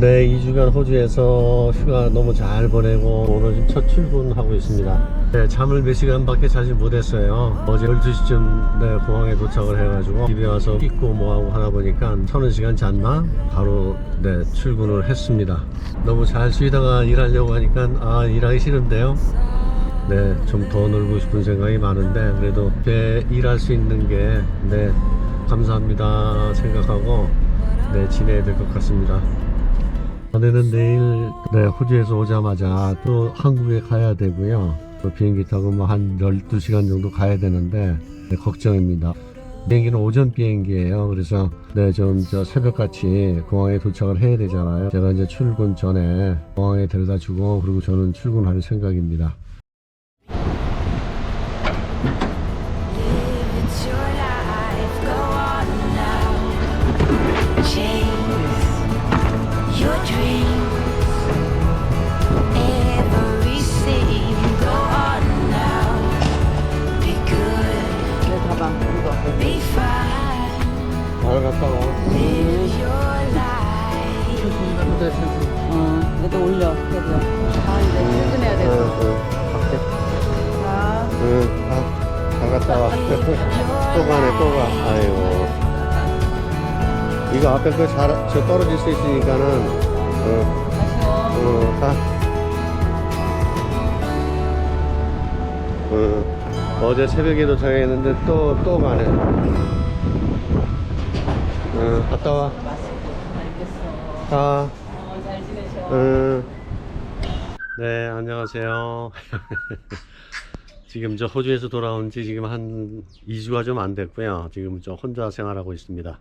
네, 2주간 호주에서 휴가 너무 잘 보내고 오늘 지금 첫 출근하고 있습니다. 네, 잠을 몇 시간밖에 자지 못했어요. 어제 12시쯤 네, 공항에 도착을 해가지고 집에 와서 씻고 뭐하고 하다 보니까 서너 시간 잤나? 바로 네, 출근을 했습니다. 너무 잘 쉬다가 일하려고 하니까 아, 일하기 싫은데요. 네, 좀 더 놀고 싶은 생각이 많은데 그래도 제 일할 수 있는 게 네, 감사합니다 생각하고 네, 지내야 될 것 같습니다. 아내는 내일 네, 호주에서 오자마자 또 한국에 가야 되고요. 또 비행기 타고 뭐 한 12시간 정도 가야 되는데 네, 걱정입니다. 비행기는 오전 비행기예요. 그래서 네, 좀 저 새벽같이 공항에 도착을 해야 되잖아요. 제가 이제 출근 전에 공항에 데려다 주고 그리고 저는 출근할 생각입니다. 잘 갔다 와. 어 얘도 올려 얘도 아 이제 출근해야 응, 돼서. 자 응, 가. 잘 갔다 와. 또 가네, 또 가. 아이고. 이거 앞에 그 잘, 저 떨어질 수 있으니까는, 어, 어, 가. 어, 어제 새벽에 도착했는데 또, 또 가네. 어, 갔다 와. 가. 잘 지내셔 음. 네, 안녕하세요. 지금 저 호주에서 돌아온 지 지금 한 2주가 좀 안 됐고요. 지금 저 혼자 생활하고 있습니다.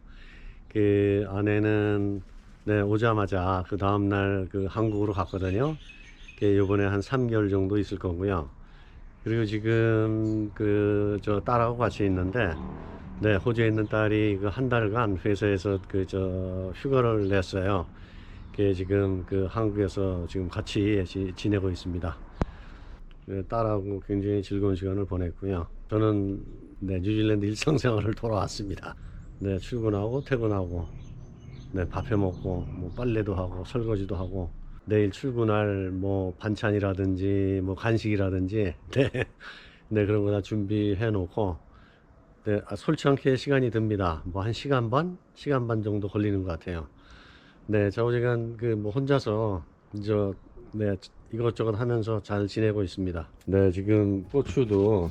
그 아내는 네, 오자마자 그 다음날 그 한국으로 갔거든요. 그 요번에 한 3개월 정도 있을 거고요. 그리고 지금 그 저 딸하고 같이 있는데 네, 호주에 있는 딸이 그 한 달간 회사에서 그 저 휴가를 냈어요. 그 지금 그 한국에서 지금 같이 지- 지내고 있습니다. 그 딸하고 굉장히 즐거운 시간을 보냈고요. 저는 네, 뉴질랜드 일상생활을 돌아왔습니다. 네, 출근하고 퇴근하고 네, 밥해 먹고 뭐 빨래도 하고 설거지도 하고 내일 출근할 뭐 반찬이라든지 뭐 간식이라든지 네, 네 그런 거 다 준비해 놓고 네, 아, 솔치 않게 시간이 듭니다. 뭐 한 시간 반, 시간 반 정도 걸리는 것 같아요. 네, 좌우지간 그 뭐 혼자서 저 네, 이것저것 하면서 잘 지내고 있습니다. 네, 지금 고추도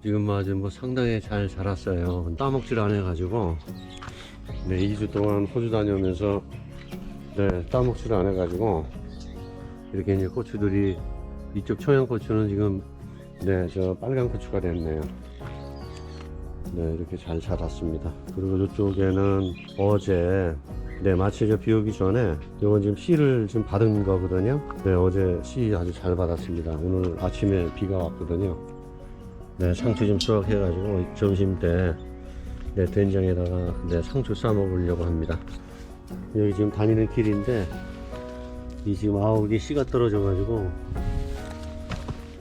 지금 뭐 아주 뭐 상당히 잘 자랐어요. 따먹질 안 해가지고 네, 2주 동안 호주 다녀오면서 네, 따먹질 안 해가지고 이렇게 이제 고추들이 이쪽 청양 고추는 지금 네, 저 빨간 고추가 됐네요. 네, 이렇게 잘 자랐습니다. 그리고 이쪽에는 어제 네, 마치 저비 오기 전에 이건 지금 씨를 지금 받은 거거든요. 네, 어제 씨 아주 잘 받았습니다. 오늘 아침에 비가 왔거든요. 네, 상추 좀 수확해 가지고 점심 때 네, 된장에다가 네, 상추 싸 먹으려고 합니다. 여기 지금 다니는 길인데 이 지금 아욱이 씨가 떨어져 가지고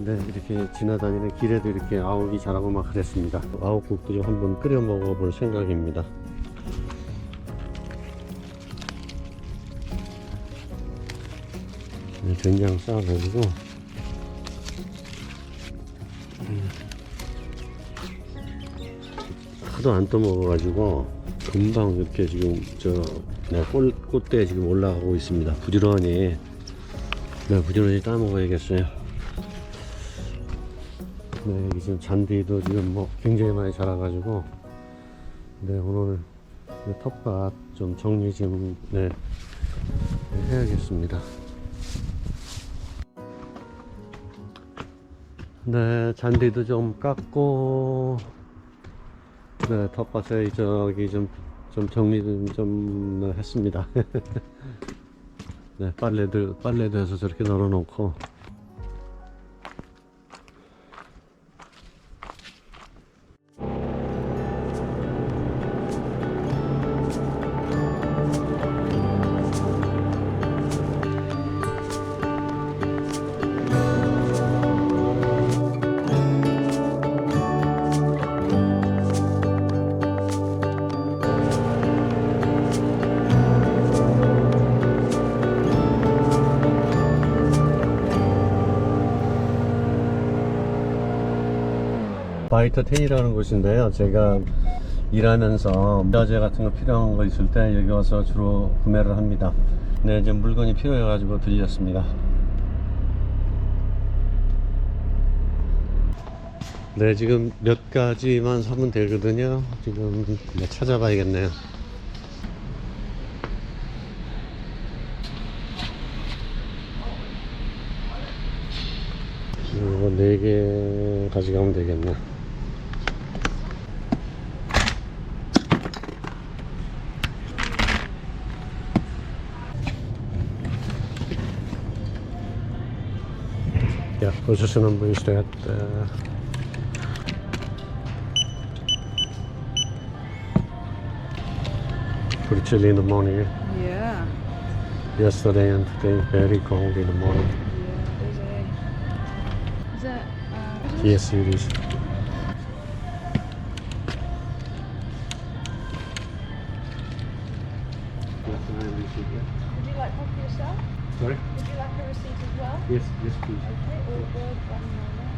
네, 이렇게 지나다니는 길에도 이렇게 아욱이 자라고 막 그랬습니다. 아욱국도 좀 한번 끓여 먹어볼 생각입니다. 네, 된장 싸가지고 음. 하도 안 떠먹어가지고 금방 이렇게 지금 저 네, 꽃, 꽃대 지금 올라가고 있습니다. 부지런히 네, 부지런히 따먹어야겠어요. 네, 여기 지금 잔디도 지금 뭐 굉장히 많이 자라가지고 네, 오늘 네, 텃밭 좀 정리 좀 네, 네, 해야겠습니다. 네, 잔디도 좀 깎고, 네, 텃밭에 저기 좀, 좀 정리 좀, 좀 했습니다. 네, 빨래들, 빨래도 해서 저렇게 널어놓고, 라이터 10이라는 곳인데요. 제가 일하면서 자재 같은 거 필요한 거 있을 때 여기 와서 주로 구매를 합니다. 네, 이제 물건이 필요해 가지고 들렸습니다. 네, 지금 몇 가지만 사면 되거든요. 지금 네, 찾아봐야겠네요. 이거 4개 가져가면 되겠네. Ja, dus een number is that. Uh, pretty chilly in the morning. Yeah. Yesterday and today, very cold in the morning. There's a. Is that. Uh, Yes, it is. would you like one for yourself? Sorry? Would you like a receipt as well? Yes, yes, please. Okay, all good. One moment.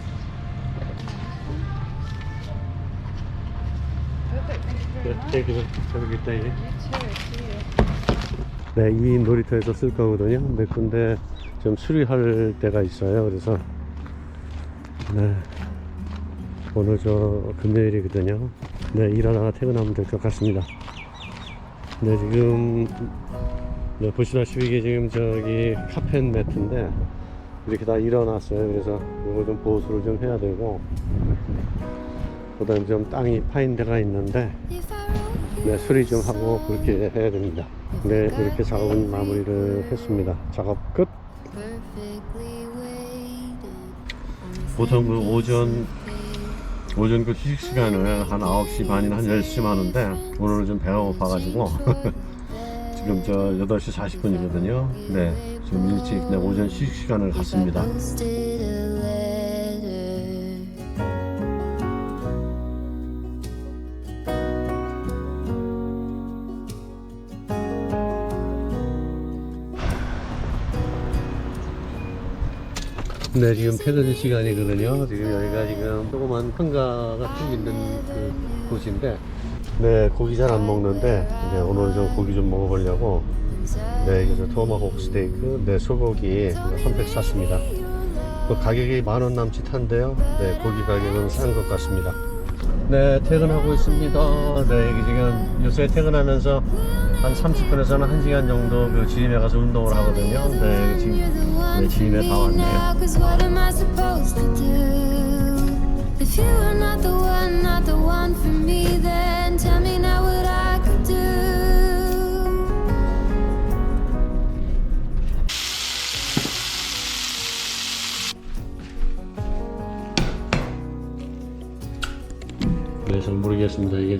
Perfect. Thank you very Yeah, much. thank you. Have a good day. eh? You too. See you. 네, 이 놀이터에서 쓸 거거든요. 몇 군데 좀 수리할 때가 있어요. 그래서 네, 오늘 저 금요일이거든요. 네, 일하다가 퇴근하면 될 것 같습니다. 네, 지금 네, 보시다시피 이게 지금 저기 카펫 매트인데 이렇게 다 일어났어요. 그래서 이거 좀 보수를 좀 해야 되고 그다음 좀 땅이 파인 데가 있는데 네, 수리 좀 하고 그렇게 해야 됩니다. 네, 이렇게 작업은 마무리를 했습니다. 작업 끝. 보통 그 오전 오전 그 휴식 시간을 한 9시 반이나 한 10시쯤 하는데 오늘은 좀 배가 고파가지고 지금 저 8시 40분이거든요. 네, 좀 일찍 네, 오전 휴식 시간을 갖습니다. 네, 지금 퇴근 시간이거든요. 지금 여기가 지금 조그만 한가가 쭉 있는 그 곳인데, 네, 고기 잘 안 먹는데, 네, 오늘 좀 고기 좀 먹어보려고, 네, 저 토마호크 스테이크, 네, 소고기 선택 샀습니다. 그 가격이 만 원 남짓한데요. 네, 고기 가격은 싼 것 같습니다. 네, 퇴근하고 있습니다. 네, 지금 요새 퇴근하면서 한 30분에서는 1시간 정도 그 지임에 가서 운동을 하거든요. 네, 지금 네, 지임에 다 왔네요.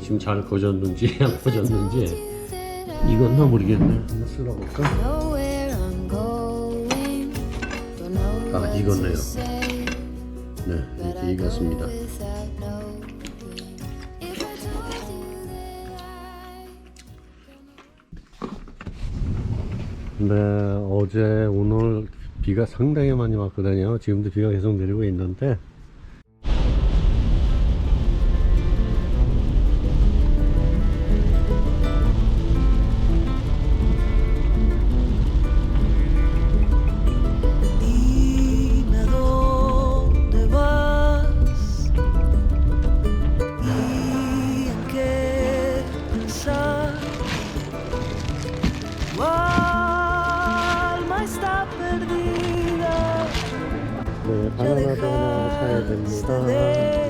지금 잘 거졌는지 안 거졌는지 이건 모르겠네. 한번 쓸어볼까? 아, 익었네요. 네, 이렇게 익었습니다. 네, 어제 오늘 비가 상당히 많이 왔거든요. 지금도 비가 계속 내리고 있는데 바나나도 하나 사야 됩니다.